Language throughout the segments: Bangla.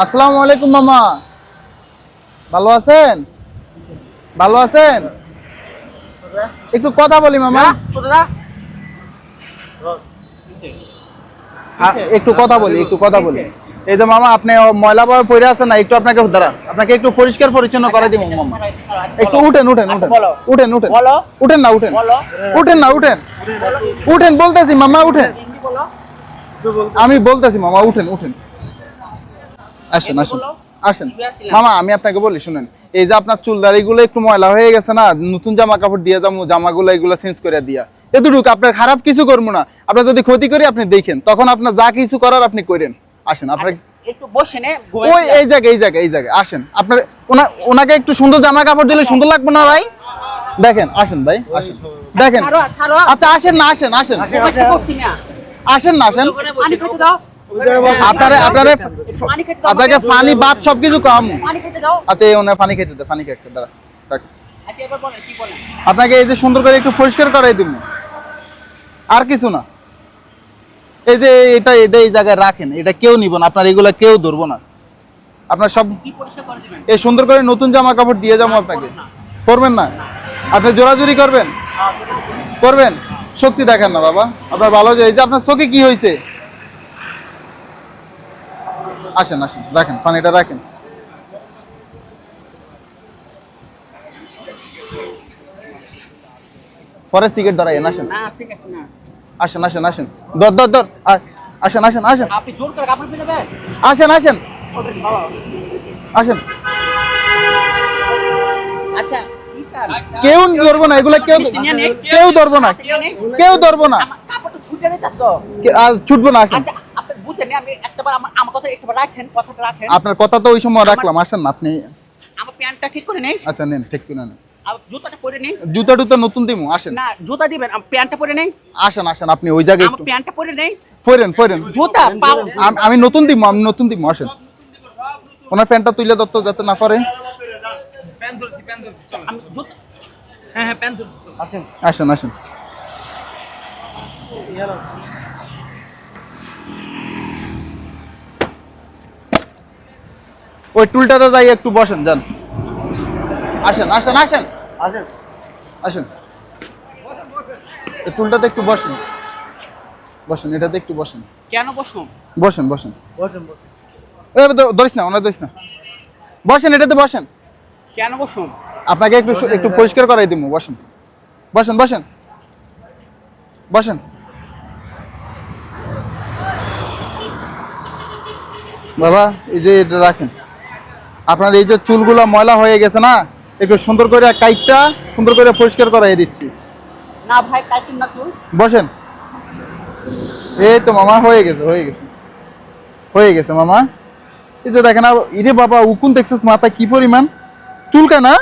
আসসালামু আলাইকুম মামা। ভালো আছেন? ভালো আছেন? একটু কথা বলি মামা। একটু কথা বলি একটু কথা বলি। এই যে মামা আপনি ময়লা বয় পড়ে আছেন না একটু আপনাকে দাঁড়া আপনাকে একটু পরিষ্কার পরিচ্ছন্ন করে দিব মামা। একটু উঠেন উঠেন উঠেন। উঠেন উঠেন। উঠেন না উঠেন। উঠেন না উঠেন। উঠেন বলতেছি মামা উঠেন। আমি বলতেছি মামা উঠেন উঠেন। আসেন আসেন। আসেন। মামা আমি আপনাকে বলি শুনেন। এই যে আপনার চুলদারি গুলো একটু ময়লা হয়ে গেছে না নতুন জামা কাপড় দিয়ে যাব জামাগুলো এগুলো চেঞ্জ করে দিয়া। এতটুকু আপনার খারাপ কিছু করব না। আপনার যদি ক্ষতি করি আপনি দেখেন। তখন আপনার যা কিছু করার আপনি করেন। আসেন আপনার একটু বসে ওই এই জায়গায় এই জায়গায় এই জায়গায়। আসেন আপনার ওনা ওনাকে একটু সুন্দর জামা কাপড় দিলে সুন্দর লাগবে না ভাই? দেখেন আসেন ভাই আসেন। দেখেন। ছাড়ো ছাড়ো। আচ্ছা আসেন না আসেন আসেন। না। আসেন আপনারে আপনারে পানি খেতে দাও আপনাকে পানি ভাত সবকিছু কম। খেতে দাও। আচ্ছা এই ওনার পানি খেতে দে পানি খেতে দাঁড়া। আচ্ছা কি বলেন? আপনাকে এই যে সুন্দর করে একটু পরিষ্কার করাই দিব। আর কিছু না। এই যে এটা এটা এই জায়গায় রাখেন এটা কেউ নিব না আপনার এগুলা কেউ ধরবো না। আপনার সব এই সুন্দর করে নতুন জামা কাপড় দিয়ে যাব আপনাকে। করবেন না? আপনি জোরাজুরি করবেন? করবেন? শক্তি দেখেন না বাবা। আপনার ভালো যে এই যে আপনার চোখে কি হয়েছে আসেন আসেন রাখেন পানিটা রাখেন। পরে সিগারেট ধরাইয়েন আসেন। না ঠিক না। আসেন আসেন আসেন। দর দর দর আসেন আসেন আসেন। আপনি জোর করে কাপড় পেতে দেবেন? আসেন আসেন। আসেন। আচ্ছা কেউ ধরবো না এগুলো কেউ কেউ ধরবো না। কেউ ধরবো না। ছুটবো না আসেন। আচ্ছা বুঝেন আমি একটাবার আমার আমার কথা একটাবার রাখেন কথাটা রাখেন। আপনার কথা তো ওই সময় রাখলাম আসেন না আপনি আমার প্যান্টটা ঠিক করে নেই। আচ্ছা নেন ঠিক কিনা নেন। জুতাটা পরে নেই। জুতা টুতা নতুন দিমু আসেন। না জুতা দিবেন প্যান্টটা পরে নেই। আসেন আসেন আপনি ওই জায়গায় আমার প্যান্টটা পরে নেই। ফেরেন জুতা আমি নতুন দিমু আমি নতুন দিমু আসেন। ওনার প্যান্টটা তুলে দত্ত যাতে না করে আমি জুতা আসেন আসেন। ওই টুলটাতে যাই একটু বসেন যান। আসেন আসেন আসেন। আসেন। আসেন। টুলটাতে একটু বসেন। বসেন এটাতে একটু বসেন। কেন বসুন? বসেন বসেন। বসেন ধরিস না ওনার ধরিস না। বসেন এটাতে বসেন। কেন বসুন? আপনাকে একটু একটু পরিষ্কার করাই দিব বসেন। বসেন বসেন। বসেন। বাবা এই যে এটা রাখেন। আপনার এই যে চুলগুলো ময়লা হয়ে গেছে না একটু সুন্দর করে কাইটটা সুন্দর করে পরিষ্কার করাই দিচ্ছি। না ভাই কাটিং না চুল। বসেন। এই তো মামা হয়ে গেছে হয়ে গেছে। হয়ে গেছে মামা। এই যে দেখেন আর ইরে বাবা উকুন দেখছিস মাথা কি পরিমাণ? চুলকা না?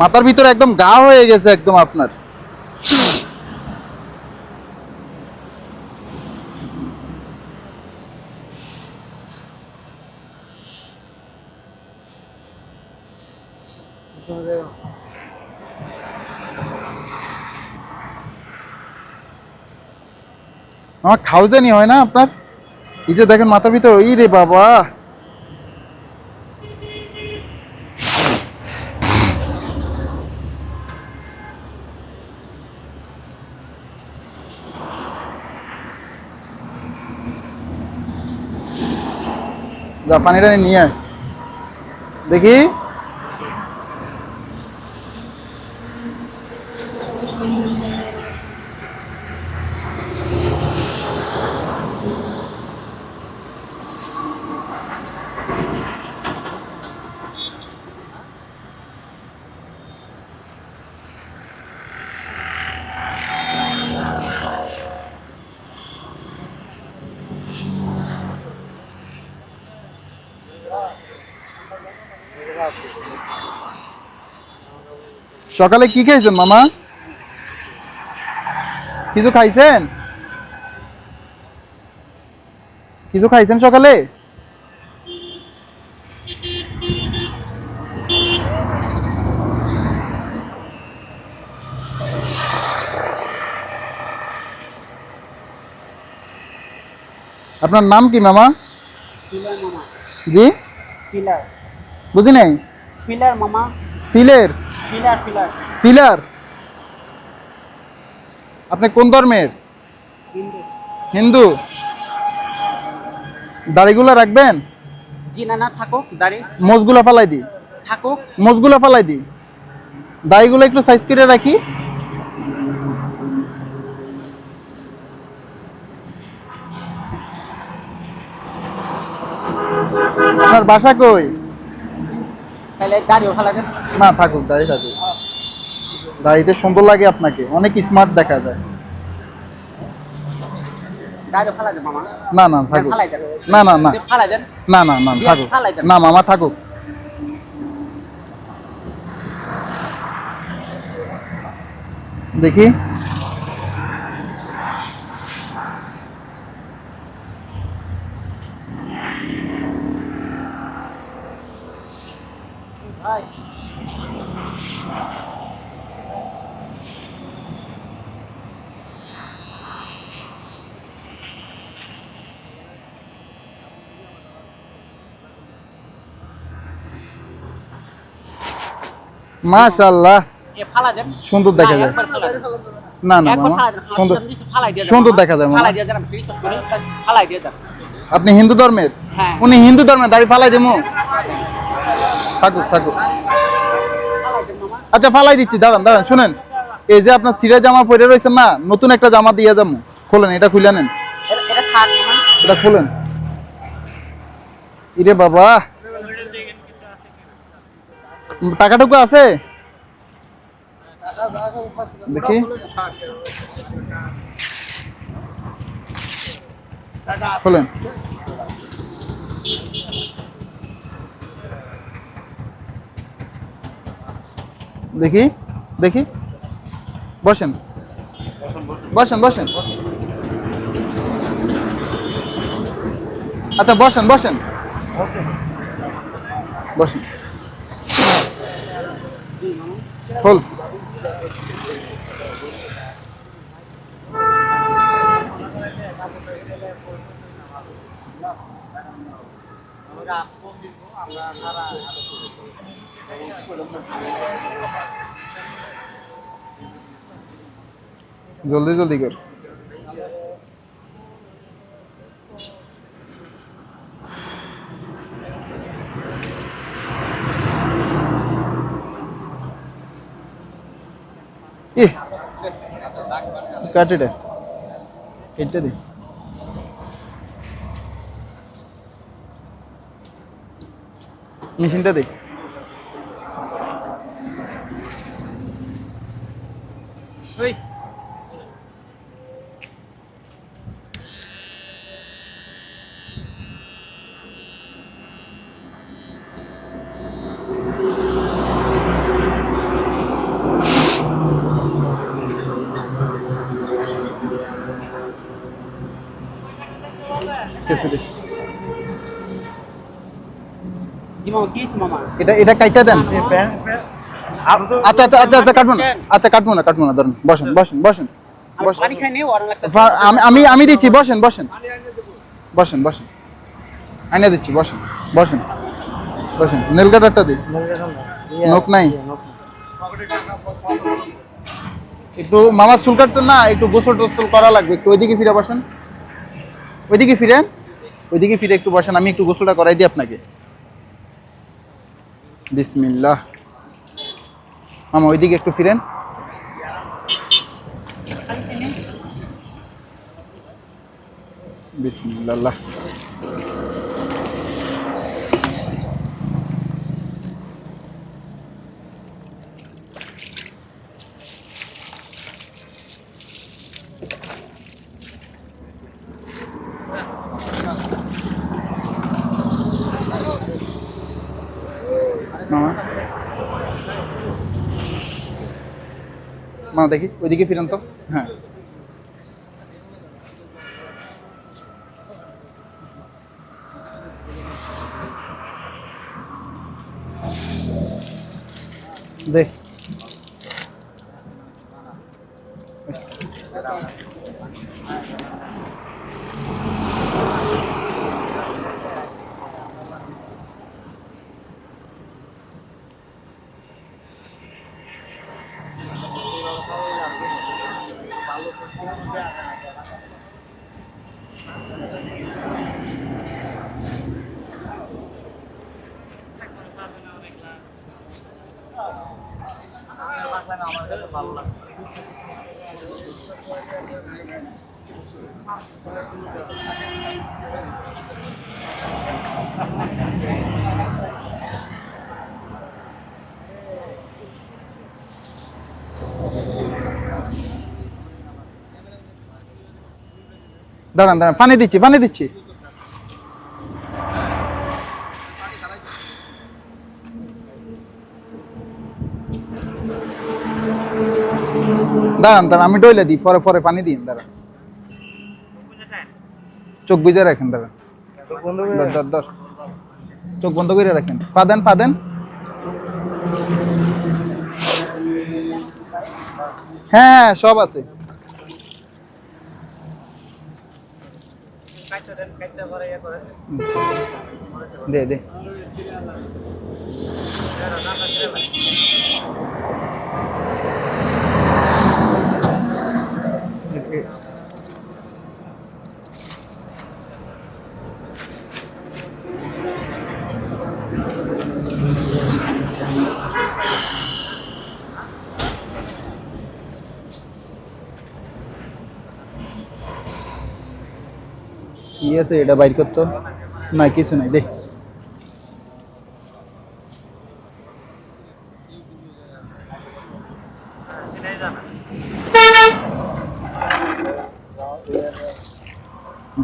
মাথার ভিতরে একদম গা হয়ে গেছে একদম আপনার। আমার খাউজানি হয় না আপনার? এই যে দেখেন মাথার ভিতর ওই রে বাবা। যা, পানিটা নিয়ে আয়। দেখি। সকালে কি খাইছেন মামা? কিছু খাইছেন? কিছু খাইছেন সকালে? আপনার নাম কি মামা? মামা। জি? বুঝি নাই? সিলের? পিলার আপনি কোন ধর্মের? হিন্দু। দাড়িগুলো রাখবেন? জি না না থাকুক দাড়ি। মোজগুলো ফালাই দি। থাকুক। মোজগুলো ফালাই দি। দাড়িগুলো একটু সাইজ করে রাখি। আপনার বাসা কই? তাহলে দাড়িও ফেলা না থাকুক দাড়ি থাকুক। দাড়িতে সুন্দর লাগে আপনাকে অনেক স্মার্ট দেখা যায়। না না থাকুক। না না না। না না না থাকুক। না মামা থাকুক। দেখি। মাশাআল্লাহ। এ ফালা দেন। সুন্দর দেখা যায়। না না সুন্দর সুন্দর দেখা যায় আপনি হিন্দু ধর্মের? হ্যাঁ। উনি হিন্দু ধর্মের দাড়ি ফালাই দেবো। থাকুক থাকুক। আচ্ছা ফালাই দিচ্ছি দাঁড়ান দাঁড়ান শুনেন। এই যে আপনার সিরা জামা পরে রয়েছেন না নতুন একটা জামা দিয়ে যাব। খোলেন এটা খুলে নেন। এটা খোলেন। ইরে বাবা। টাকাটুকু আছে? দেখি। খোলেন। দেখি দেখি। বসেন। বসেন বসেন। আচ্ছা বসেন বসেন। বসেন। খোল জলদি জলদি কর কাট এটা। এটা দে। মেশিনটা দে। দে। এটা এটা কাইটা দেন। আচ্ছা আচ্ছা আচ্ছা আচ্ছা কাটবো না। আচ্ছা কাটবো না কাটবো না ধরুন। বসেন বসেন বসেন। আমি আমি দিচ্ছি বসেন বসেন। বসেন বসেন। আইনা দিচ্ছি বসেন বসেন। বসেন নেল কাটারটা দিই। নোক নাই। একটু মামা চুল কাটছেন না একটু গোসল টোসল করা লাগবে। একটু ওইদিকে ফিরে বসেন। ওইদিকে ফিরেন। ওইদিকে ফিরে একটু বসেন, আমি একটু গোসলটা করাই দিই আপনাকে। বিসমিল্লাহ। মামা, ওইদিকে একটু ফিরেন। বিসমিল্লাহ। দেখি ওইদিকে ফিরেন তো? হ্যাঁ দেখ দাঁড়ান দাঁড়ান, পানি দিচ্ছি পানি দিচ্ছি। দাঁড়ান দাঁড়ান, আমি ডইলে দিই, পরে পরে পানি দিন, দাঁড়ান। চোখ বুঝে রাখেন, দাঁড়ান। চোখ বন্ধ করে রাখেন। পা দেন পা দেন। হ্যাঁ সব আছে। দে দে। কি আছে এটা বাইর করতো? না, কিছু নাই, দেখ।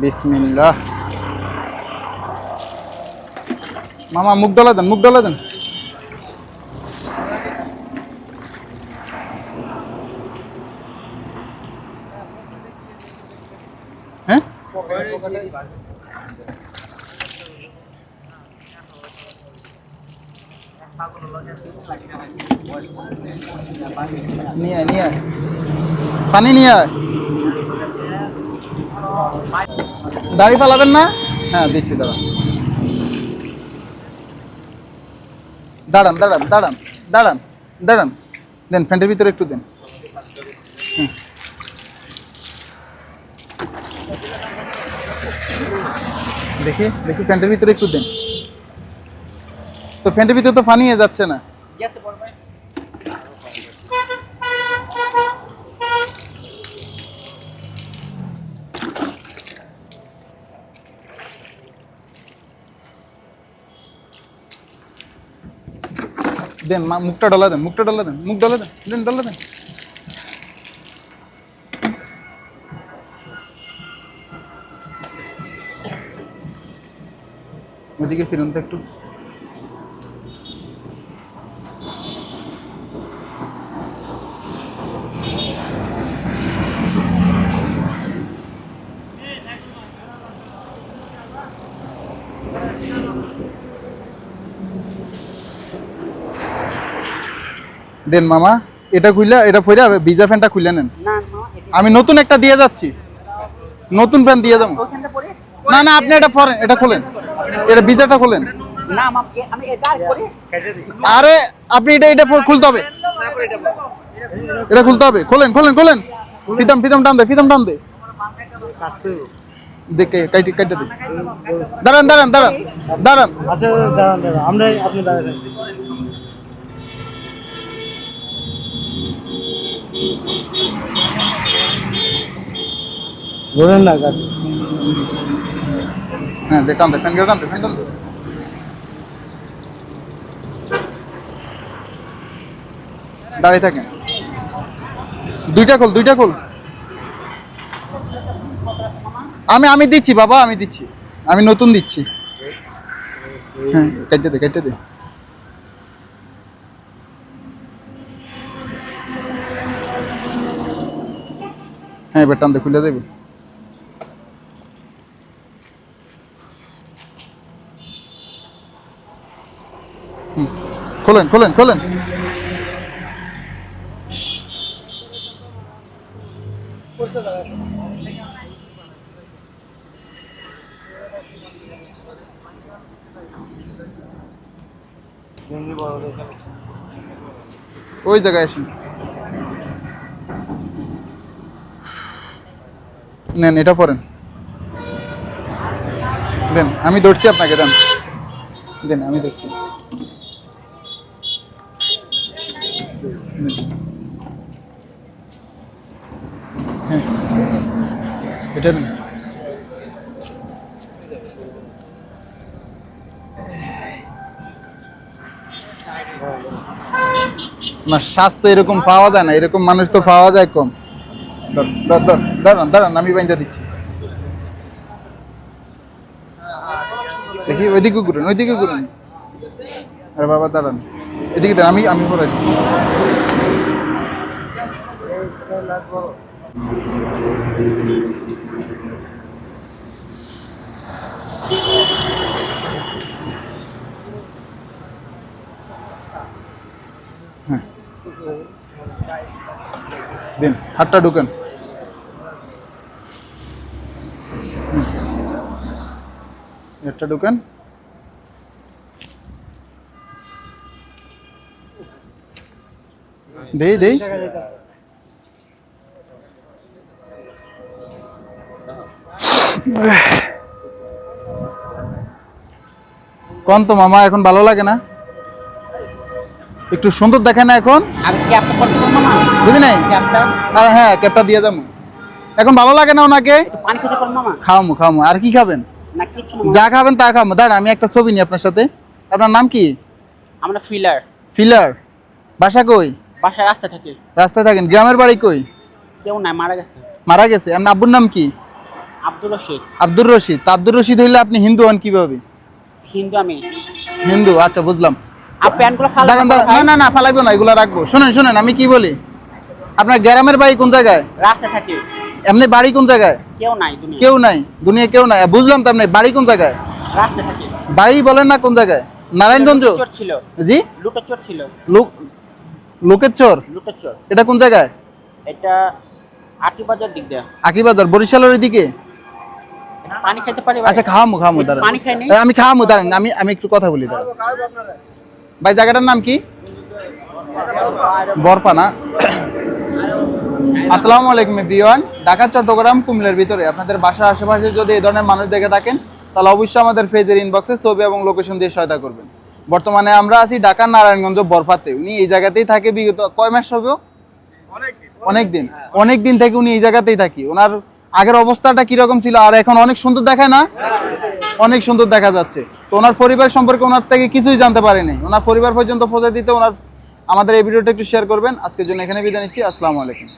বিসমিল্লাহ। মামা, মুখ ডলা দেন, মুখ ডলা দেন। নিয়ে নিয়ে। পানি নিয়ে দাড়ি ফালাবেন না? হ্যাঁ দিচ্ছি, দাঁড়ান। দাঁড়ান দাঁড়ান দাঁড়ান দাঁড়ান দাঁড়ান। দেন, ফ্যান্টের ভিতরে একটু দেন। দেখি দেখি, ফ্যান্টের ভিতরে একটু দেন। তো ফ্যান্টের ভিতরে তো পানি যাচ্ছে না। দেন মুখটা ডলা দেন মুখটা ডলা দেন মুখ ডলা দেন দেন ডলা দেন। ওদিকে ফিরুন তো একটু। দেন মামা এটা খুইলা এটা ফইরা ভিজা ফ্যানটা খুলে নেন। না না এটা আমি নতুন একটা দিয়ে যাচ্ছি। নতুন ফ্যান দিয়ে যাব। না না আপনি এটা পরেন এটা খোলেন। এটা ভিজাটা খোলেন। না মা আমি এটা করে আরে আপনি এটা এটা খুলতে হবে। এটা খুলতে হবে। খোলেন খোলেন খোলেন। ফিতাম ফিতাম টান দে ফিতাম টান দে। দেখে কাইটে কাইটে দে। দাঁড়ান দাঁড়ান দাঁড়ান। দাঁড়ান। আচ্ছা দাঁড়ান দাঁড়ান। আমরা আপনি দাঁড়ান। ধরেন না গাছ হ্যাঁ দে টান দে ফ্যান টান দে ফ্যান টান দে দাঁড়িয়ে থাকেন। দুইটা খোল দুইটা খোল। আমি আমি দিচ্ছি, বাবা, আমি দিচ্ছি। আমি নতুন দিচ্ছি। হ্যাঁ কেটে দে কেটে দে। হ্যাঁ এবার টান দিয়ে খুলে দেবে। খোলেন খোলেন খোলেন। ওই জায়গায় আসুন। নেন, এটা পরেন। দেন, আমি ধরছি আপনাকে, দেন। দেন, আমি ধরছি। হ্যাঁ স্বাস্থ্য এরকম পাওয়া যায় না, এরকম মানুষ তো পাওয়া যায় কম। দাঁড়ান দাঁড়ান, আমি বাইন্দা দিচ্ছি। দেখি, ওইদিকে ঘুরেন ওইদিকে ঘুরেন। আরে বাবা, দাঁড়ান। এদিকে দাঁড়ান আমি আমি পরে দিচ্ছি। দিন হাতটা ঢুকেন। হাতটা ঢুকেন। দেই দেই। কোন তো মামা এখন ভালো লাগে না? একটু সুন্দর দেখে না এখন? আমি ক্যাপটা করতে পারব মামা বুঝি নাই? হ্যাঁ ক্যাপটা দিয়ে যাব। এখন ভালো লাগে না ওনাকে? খাওয়ামু খাওয়ামু। আর কি খাবেন? না যা খাবেন তা খাব দাঁড়া আমি একটা ছবি নিই আপনার সাথে। আপনার নাম কি? আমরা ফিলার ফিলার বাসা কই? বাসায় রাস্তা থাকে। রাস্তায় থাকেন। গ্রামের বাড়ি কই? কেউ নাই মারা গেছে। মারা গেছে। আপনার আব্বুর নাম কি? আব্দুল রশিদ। আব্দুর রশিদ। আব্দুর রশিদ হইলে আপনি হিন্দু হন কীভাবে? হিন্দু আমি। হিন্দু আচ্ছা বুঝলাম। আর প্যান্টগুলো ফালা দাঁড়ান দাঁড়ান। না না না ফালাইবো না এগুলো রাখব। শুনেন শুনেন আমি কি বলি? আপনার গ্রামের বাড়ি কোন জায়গায়? থাকে। এমনি বাড়ি কোন জায়গায়? কেউ নাই দুনিয়া কেউ নাই দুনিয়া কেউ নাই। বুঝলাম তো আপনি বাড়ি কোন জায়গায়? থাকে। বাড়ি বলেন না কোন জায়গায়? নারায়ণগঞ্জ? ছিল। জি? চোর ছিল। লোক লোকের চর? লুটো চোর। এটা কোন জায়গায়? এটা আটি বাজার দিক দেয়া। আকিবাজার বরিশালের ওইদিকে? পানি খেতে পারি আচ্ছা খাওয়ামু খাওয়ামু দাঁড়ান। পানি খাই আমি খাওয়ামু দাঁড়ান আমি আমি একটু কথা বলি দাঁড়ান। ভাই, জায়গাটার নাম কি? বরপা না আসসালামু আলাইকুম এভরিওয়ান। ঢাকা, চট্টগ্রাম, কুমিল্লার ভিতরে। আপনাদের বাসার আশেপাশে যদি এই ধরনের মানুষ দেখে থাকেন, তাহলে অবশ্যই আমাদের পেজের ইনবক্সে ছবি এবং লোকেশন দিয়ে সহায়তা করবেন। বর্তমানে আমরা আছি ঢাকার নারায়ণগঞ্জ বরফাতে। উনি এই জায়গাতেই থাকে বিগত কয় মাস হবে অনেক দিন অনেক দিন থেকে উনি এই জায়গাতেই থাকি। ওনার আগের অবস্থাটা কীরকম ছিল, আর এখন অনেক সুন্দর দেখায় না? অনেক সুন্দর দেখা যাচ্ছে। তো ওনার পরিবার সম্পর্কে ওনার থেকে কিছুই জানতে পারিনি। ওনার পরিবার পর্যন্ত পৌঁছে দিতে ওনার আমাদের এই ভিডিওটা একটু শেয়ার করবেন। আজকের জন্য এখানে বিদায় নিচ্ছি। আসসালামু আলাইকুম।